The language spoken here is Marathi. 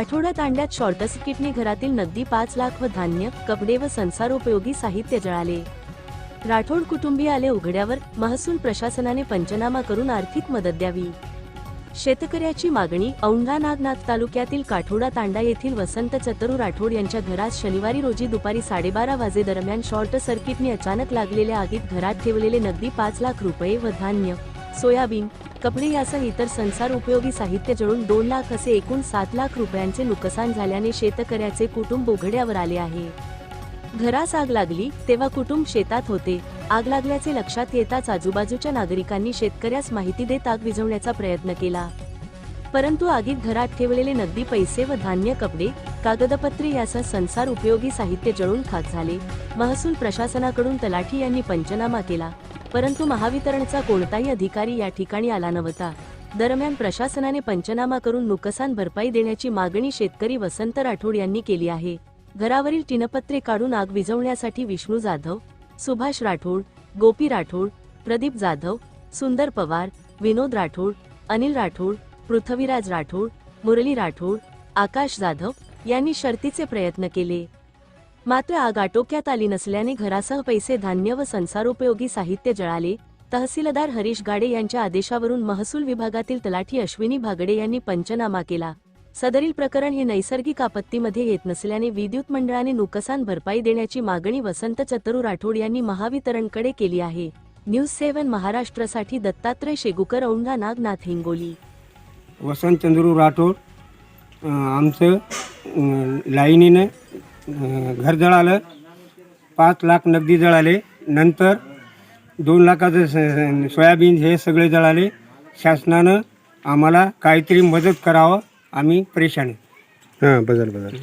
आठवड्यात तांड्यात शॉर्ट सर्किटने घरातील नगदी पाच लाख व धान्य कपडे व संसारोपयोगी साहित्य जळाले. राठोड कुटुंबीय आले उघड्यावर महसूल प्रशासनाने पंचनामा करून आर्थिक मदत द्यावी. शेतकऱ्याची मागणी औंढा नागनाथ तालुक्यातील काठोडा तांडा येथील वसंत चतरू राठोड यांच्या घरात शनिवारी रोजी दुपारी साडेबारा वाजेदरम्यान शॉर्ट सर्किटने अचानक लागलेल्या आगीत घरात ठेवलेले नगदी पाच लाख रुपये व धान्य सोयाबीन कपडे यासह इतर संसार उपयोगी साहित्य जळून दोन लाख असे एकूण सात लाख रुपयांचे नुकसान झाल्याने शेतकऱ्याचे कुटुंब उघड्यावर आले आहे. घरास आग लागली तेव्हा कुटुंब शेतात होते. आग लागल्याचे लक्षात येताच आजूबाजूच्या नागरिकांनी शेतकऱ्यास माहिती देत आग विझवण्याचा प्रयत्न केला. परंतु आगीत घरात ठेवलेले नगदी पैसे व धान्य कपडे कागदपत्रे यासह संसार उपयोगी साहित्य जळून खाक झाले. महसूल प्रशासनाकडून तलाठी यांनी पंचनामा केला. परंतु महावितरणचा कोणताही अधिकारी या ठिकाणी आला नव्हता. दरम्यान प्रशासनाने पंचनामा करून नुकसान भरपाई देण्याची मागणी शेतकरी वसंत राठोड यांनी केली आहे. घरावरील टिनपत्रे काढून आग विझवण्यासाठी विष्णू जाधव सुभाष राठोड गोपी राठोड प्रदीप जाधव सुंदर पवार विनोद राठोड अनिल राठोड पृथ्वीराज राठोड मुरली राठोड आकाश जाधव यांनी शर्तीचे प्रयत्न केले. मात्र आग आटोक्यात आली नसल्याने घरासह पैसे धान्य व संसारोपयोगी साहित्य जळाले. तहसीलदार हरीश गाडे यांच्या आदेशावरून महसूल विभागातील तलाठी अश्विनी भागडे यांनी पंचनामा केला. सदरील प्रकरण हे नैसर्गिक आपत्तीमध्ये येत नसल्याने विद्युत मंडळाने नुकसान भरपाई देण्याची मागणी वसंत चतरू राठोड यांनी महावितरणकडे केली आहे. न्यूज सेव्हन महाराष्ट्रासाठी दत्तात्रय शेगुकर औंढा नागनाथ हिंगोली. वसंत चंद्रू राठोड आमचं लाईनीनं घर जळालं पाच लाख नगदी जळाले नंतर दोन लाखाचं स- सोयाबीन हे सगळे जळाले शासनानं आम्हाला काहीतरी मदत करावं. आम्ही परेशान हां बदल बदल.